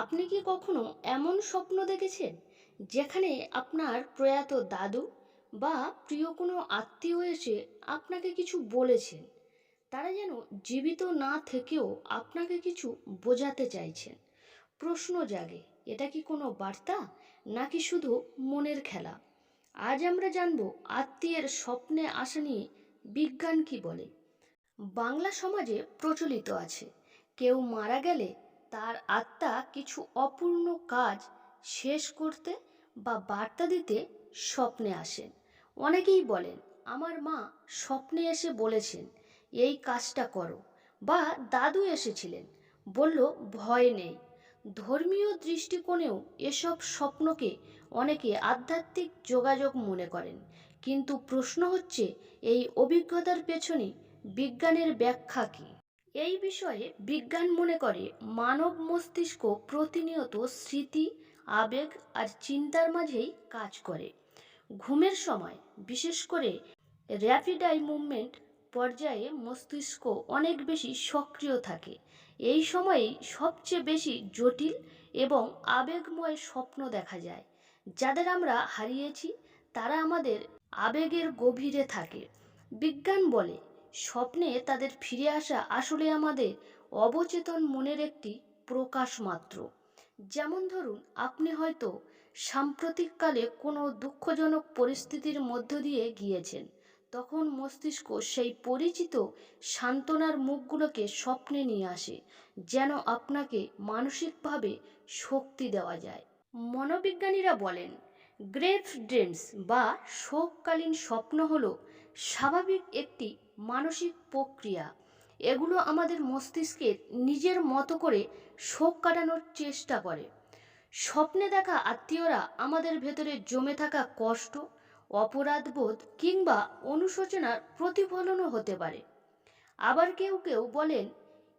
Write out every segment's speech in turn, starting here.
আপনি কি কখনো এমন স্বপ্ন দেখেছেন যেখানে আপনার প্রয়াত দাদু বা প্রিয় কোনো আত্মীয় এসে আপনাকে কিছু বলেছেন? তারা যেন জীবিত না থেকেও আপনাকে কিছু বোঝাতে চাইছেন। প্রশ্ন জাগে, এটা কি কোনো বার্তা? নাকি শুধু মনের খেলা? আজ আমরা জানব আত্মীয়ের স্বপ্নে আসা নিয়ে বিজ্ঞান কি বলে। বাংলা সমাজে প্রচলিত আছে। কেউ মারা গেলে তার আত্মা কিছু অপূর্ণ কাজ শেষ করতে বা বার্তা দিতে স্বপ্নে আসেন অনেকেই বলেন, আমার মা স্বপ্নে এসে বলেছেন, এই কাজটা করো। বা, দাদু এসেছিলেন। বলল, ভয় নেই। ধর্মীয় দৃষ্টিকোণেও এসব স্বপ্নকে অনেকে আধ্যাত্মিক যোগাযোগ মনে করেন। কিন্তু প্রশ্ন হচ্ছে, এই অভিজ্ঞতার পেছনে বিজ্ঞানের ব্যাখ্যা কী? এই বিষয়ে বিজ্ঞান মনে করে মানব মস্তিষ্ক প্রতিনিয়ত স্মৃতি, আবেগ আর চিন্তার মাঝেই কাজ করে। ঘুমের সময়, বিশেষ করে র্যাপিড আই মুভমেন্ট পর্যায়ে মস্তিষ্ক অনেক বেশি সক্রিয় থাকে। এই সময়েই সবচেয়ে বেশি জটিল এবং আবেগময় স্বপ্ন দেখা যায়। যাদের আমরা হারিয়েছি, তারা আমাদের আবেগের গভীরে থাকে। বিজ্ঞান বলে স্বপ্নে তাদের ফিরে আসা আসলে আমাদের অবচেতন মনের একটি প্রকাশ মাত্র যেমন ধরুন, আপনি হয়তো সাম্প্রতিককালে কোনো দুঃখজনক পরিস্থিতির মধ্য দিয়ে গিয়েছেন। তখন মস্তিষ্ক সেই পরিচিত, সান্ত্বনার মুখগুলোকে স্বপ্নে নিয়ে আসে, যেন আপনাকে মানসিকভাবে শক্তি দেওয়া যায়। মনোবিজ্ঞানীরা বলেন গ্রেভ ড্রিমস বা শোককালীন স্বপ্ন হল স্বাভাবিক একটি মানসিক প্রক্রিয়া। এগুলো আমাদের মস্তিষ্কের নিজের মতো করে শোক কাটানোর চেষ্টা করে। স্বপ্নে দেখা আত্মীয়রা আমাদের ভেতরে জমে থাকা কষ্ট, অপরাধবোধ কিংবা অনুশোচনার প্রতিফলনও হতে পারে। আবার কেউ কেউ বলেন,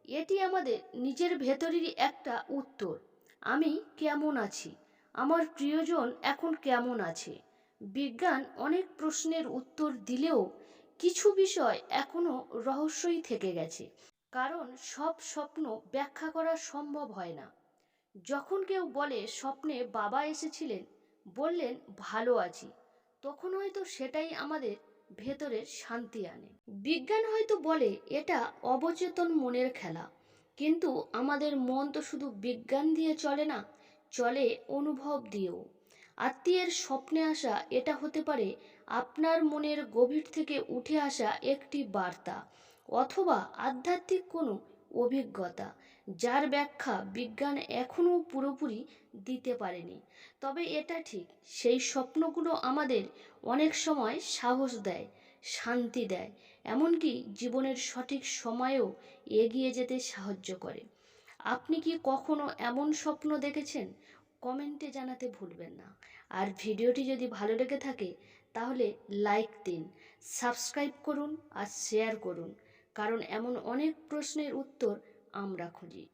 এটি আমাদের নিজের ভেতরেরই একটা উত্তর। আমি কেমন আছি? আমার প্রিয়জন এখন কেমন আছে? বিজ্ঞান অনেক প্রশ্নের উত্তর দিলেও কিছু বিষয় এখনও রহস্যই থেকে গেছে। কারণ সব স্বপ্ন ব্যাখ্যা করা সম্ভব হয় না। যখন কেউ বলে, স্বপ্নে বাবা এসেছিলেন, বললেন, ভালো আছি। তখন হয়তো সেটাই আমাদের ভেতরের শান্তি আনে। বিজ্ঞান হয়তো বলে, এটা অবচেতন মনের খেলা। কিন্তু আমাদের মন তো শুধু বিজ্ঞান দিয়ে চলে না চলে অনুভব দিয়েও আত্মীয়ের স্বপ্নে আসা এটা হতে পারে আপনার মনের গভীর থেকে উঠে আসা একটি বার্তা অথবা আধ্যাত্মিক কোনো অভিজ্ঞতা, যার ব্যাখ্যা বিজ্ঞান এখনও পুরোপুরি দিতে পারেনি। তবে এটা ঠিক, সেই স্বপ্নগুলো আমাদের অনেক সময় সাহস দেয়, শান্তি দেয়, এমনকি জীবনের সঠিক সময়েও এগিয়ে যেতে সাহায্য করে। আপনি কি কখনো এমন স্বপ্ন দেখেছেন? কমেন্টে জানাতে ভুলবেন না। আর ভিডিওটি যদি ভালো লেগে থাকে, তাহলে লাইক দিন, সাবস্ক্রাইব করুন আর শেয়ার করুন। কারণ এমন অনেক প্রশ্নের উত্তর আমরা খুঁজি।